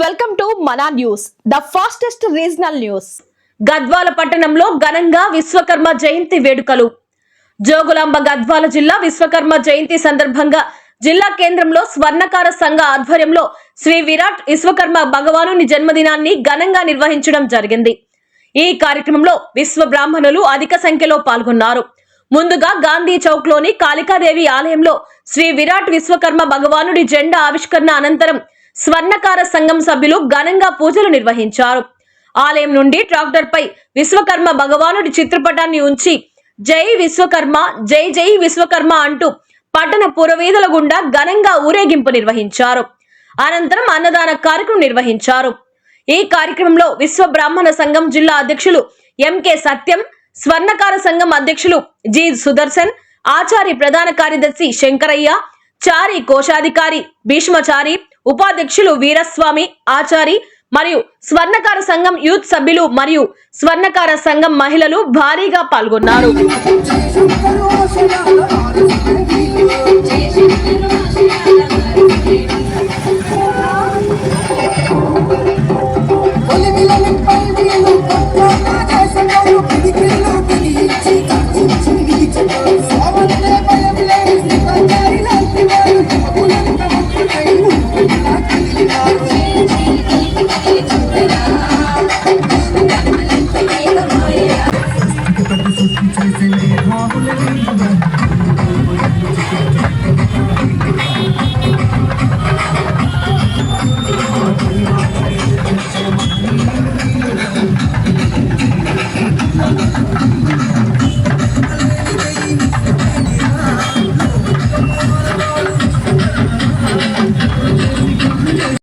Welcome to Mana news. The fastest regional news. Gadwal పట్టణంలో ఘనంగా విశ్వకర్మ జయంతి వేడుకలు. జోగులాంబ గద్వాల జిల్లా విశ్వకర్మ జయంతి సందర్భంగా జిల్లా కేంద్రంలో స్వర్ణకార సంఘ ఆధ్వర్యంలో శ్రీ విరాట్ విశ్వకర్మ భగవానుని జన్మదినాన్ని ఘనంగా నిర్వహించడం జరిగింది. ఈ కార్యక్రమంలో విశ్వ బ్రాహ్మణులు అధిక సంఖ్యలో పాల్గొన్నారు. ముందుగా గాంధీ చౌక్లోని కాళికాదేవి ఆలయంలో శ్రీ విరాట్ విశ్వకర్మ భగవానుడి జెండా ఆవిష్కరణ అనంతరం స్వర్ణకార సంఘం సభ్యులు ఘనంగా పూజలు నిర్వహించారు. ఆలయం నుండి ట్రాక్టర్ పై విశ్వకర్మ భగవానుడి చిత్రపటాన్ని ఉంచి జై విశ్వకర్మ జై జై విశ్వకర్మ అంటూ పట్టణ పురవీధుల గుండా ఘనంగా ఊరేగింపు నిర్వహించారు. అనంతరం అన్నదాన కార్యక్రమం నిర్వహించారు. ఈ కార్యక్రమంలో విశ్వ బ్రాహ్మణ సంఘం జిల్లా అధ్యక్షులు ఎంకే సత్యం స్వర్ణకార సంఘం అధ్యక్షులు జి సుదర్శన్ ఆచారి ప్రధాన కార్యదర్శి శంకరయ్య చారి కోశాధికారి భీష్మచారి ఉపాధ్యక్షులు వీరస్వామి ఆచారి మరియు స్వర్ణకార సంఘం యూత్ సభ్యులు మరియు స్వర్ణకార సంఘం మహిళలు భారీగా పాల్గొన్నారు. చేసింది. బాబుల